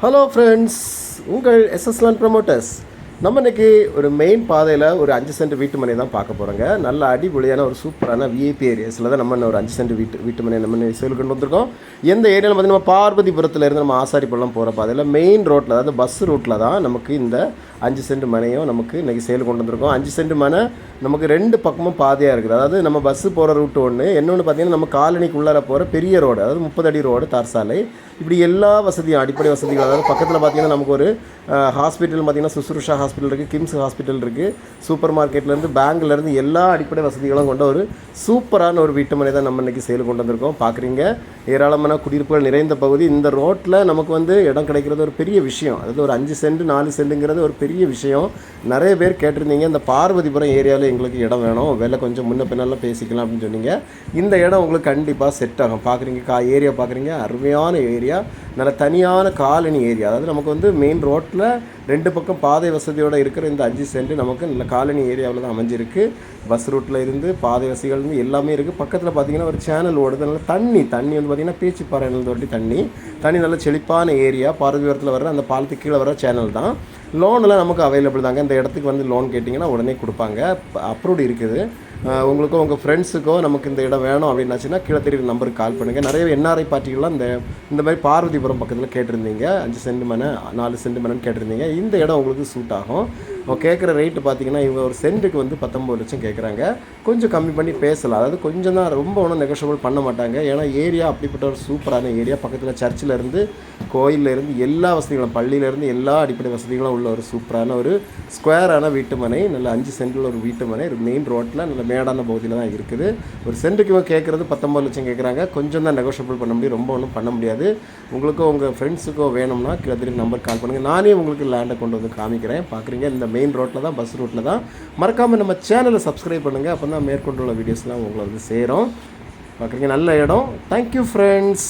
Hello friends உங்கள் எஸ்எஸ்லான் promoters நம்ம இன்னைக்கு ஒரு மெயின் பாதையில் ஒரு அஞ்சு சென்ட் வீட்டு மனை தான் பார்க்க போகிறோங்க நல்ல அடிப்பொழியான ஒரு சூப்பரான விஐபி ஏரியாஸில் தான் நம்ம இன்னும் ஒரு அஞ்சு சென்ட் வீட்டு வீட்டு மனை நம்ம சேல் கொண்டு வந்திருக்கோம். எந்த ஏரியாவில் பார்த்தீங்கன்னா பார்வதிபுரத்தில் இருந்து நம்ம ஆசாரிப்பள்ளம் போகிற பாதையில் மெயின் ரோட்டில் அதாவது பஸ் ரூட்டில் தான் நமக்கு இந்த அஞ்சு சென்ட் மனையும் நமக்கு இன்றைக்கி சேல் கொண்டு வந்திருக்கோம். அஞ்சு சென்ட் மனை நமக்கு ரெண்டு பக்கமும் பாதையாக இருக்குது. அதாவது நம்ம பஸ்ஸு போகிற ரூட்டு ஒன்று இன்னொன்று பார்த்தீங்கன்னா நம்ம காலனிக்கு உள்ளார போகிற பெரிய ரோடு அதாவது முப்பது அடி ரோடு தார் சாலை. இப்படி எல்லா வசதியும் அடிப்படை வசதிகள் அதாவது பக்கத்தில் பார்த்தீங்கன்னா நமக்கு ஒரு ஹாஸ்பிட்டல் பார்த்தீங்கன்னா சுசுருஷா ஹாஸ்பிட்டல் இருக்குது கிம்ஸ் ஹாஸ்பிட்டல் இருக்குது சூப்பர் மார்க்கெட்லேருந்து பேங்க்லேருந்து எல்லா அடிப்படை வசதிகளும் கொண்ட ஒரு சூப்பரான ஒரு வீட்டுமனை தான் நம்ம இன்றைக்கி செயல் கொண்டு வந்திருக்கோம். பார்க்குறீங்க ஏராளமான குடியிருப்புகள் நிறைந்த பகுதி. இந்த ரோட்டில் நமக்கு வந்து இடம் கிடைக்கிறது ஒரு பெரிய விஷயம். அதாவது ஒரு அஞ்சு சென்ட் நாலு சென்ட்டுங்கிறது ஒரு பெரிய விஷயம். நிறைய பேர் கேட்டிருந்தீங்க இந்த பார்வதிபுரம் ஏரியாவில் எங்களுக்கு இடம் வேணும். விலை கொஞ்சம் முன்ன பின்னால பேசிக்கலாம் அப்படின்னு சொன்னீங்க. இந்த இடம் உங்களுக்கு கண்டிப்பாக செட் ஆகும். பார்க்குறீங்க கா ஏரியா பார்க்குறீங்க அருமையான ஏரியா நல்ல தனியான காலனி ஏரியா. அதாவது நமக்கு வந்து மெயின் ரோட்டில் ரெண்டு பக்கம் பாதை வசதியோடு இருக்கிற இந்த அஞ்சு சென்ட் நமக்கு நல்ல காலனி ஏரியாவில் தான் அமைஞ்சிருக்கு. பஸ் ரூட்டில் இருந்து பாதை வசதிகள் இருந்து எல்லாமே இருக்குது பக்கத்தில் பார்த்தீங்கன்னா ஒரு சேனல் ஓடுது. நல்ல தண்ணி தண்ணி வந்து பார்த்திங்கன்னா பேச்சுப்பாறை தொட்டி தண்ணி. தண்ணி நல்ல செழிப்பான ஏரியா. பார்வதிபுரத்தில் வர அந்த பாலத்துக்கு கீழே வர சேனல் தான். லோனெல்லாம் நமக்கு அவைலபிள் தாங்க. இந்த இடத்துக்கு வந்து லோன் கேட்டிங்கன்னா உடனே கொடுப்பாங்க. அப்ரூவ்டு இருக்குது. உங்களுக்கோ உங்கள் ஃப்ரெண்ட்ஸுக்கோ நமக்கு இந்த இடம் வேணும் அப்படின்னாச்சுன்னா கீழே தெரியுற நம்பருக்கு கால் பண்ணுங்கள் நிறைய என்ஆர்ஐ பார்ட்டிகள்லாம் இந்த இந்த மாதிரி பார்வதிபுரம் பக்கத்தில் கேட்டிருந்தீங்க. அஞ்சு சென்ட் மனை நாலு சென்ட் மனைன்னு கேட்டிருந்தீங்க. இந்த இடம் உங்களுக்கு சூட் ஆகும். கேட்குற ரேட்டு பார்த்தீங்கன்னா இவங்க ஒரு சென்ட்டுக்கு வந்து பத்தொம்பது லட்சம் கேட்குறாங்க. கொஞ்சம் கம்மி பண்ணி பேசலாம். அதாவது கொஞ்சம் தான் ரொம்ப ஒன்றும் நெகோஷியபிள் பண்ண மாட்டாங்க. ஏன்னா ஏரியா அப்படிப்பட்ட ஒரு சூப்பரான ஏரியா பக்கத்தில் சர்ச்சிலேருந்து கோயிலேருந்து கோயில்ல இருந்து எல்லா வசதிகளும் பள்ளியிலேருந்து எல்லா அடிப்படை வசதிகளும் உள்ள ஒரு சூப்பரான ஒரு ஸ்கொயரான வீட்டு மனை நல்ல அஞ்சு சென்டில் ஒரு வீட்டு மனை மெயின் ரோட்டில் நல்ல மேடான பகுதியில் தான் இருக்குது. ஒரு சென்ட்டுக்கு இவங்க கேட்குறது பத்தொம்பது லட்சம் கேட்குறாங்க. கொஞ்சம் தான் நெகோஷியபிள் பண்ண முடியும். ரொம்ப ஒன்றும் பண்ண முடியாது. உங்களுக்கோ உங்கள் ஃப்ரெண்ட்ஸுக்கோ வேணும்னா கிட்டத்தட்ட நம்பர் கால் பண்ணுங்கள் நானே உங்களுக்கு லேண்டை கொண்டு வந்து காமிக்கிறேன். பார்க்குறீங்க இந்த மெயின் ரோட்டில் தான் பஸ் ரூட்டில் தான். மறக்காமல் நம்ம சேனலை சப்ஸ்கிரைப் பண்ணுங்கள் அப்போ தான் மேற்கொண்டுள்ள வீடியோஸ்லாம் உங்களை வந்து சேரும். பார்க்குறீங்க நல்ல இடம். Thank you friends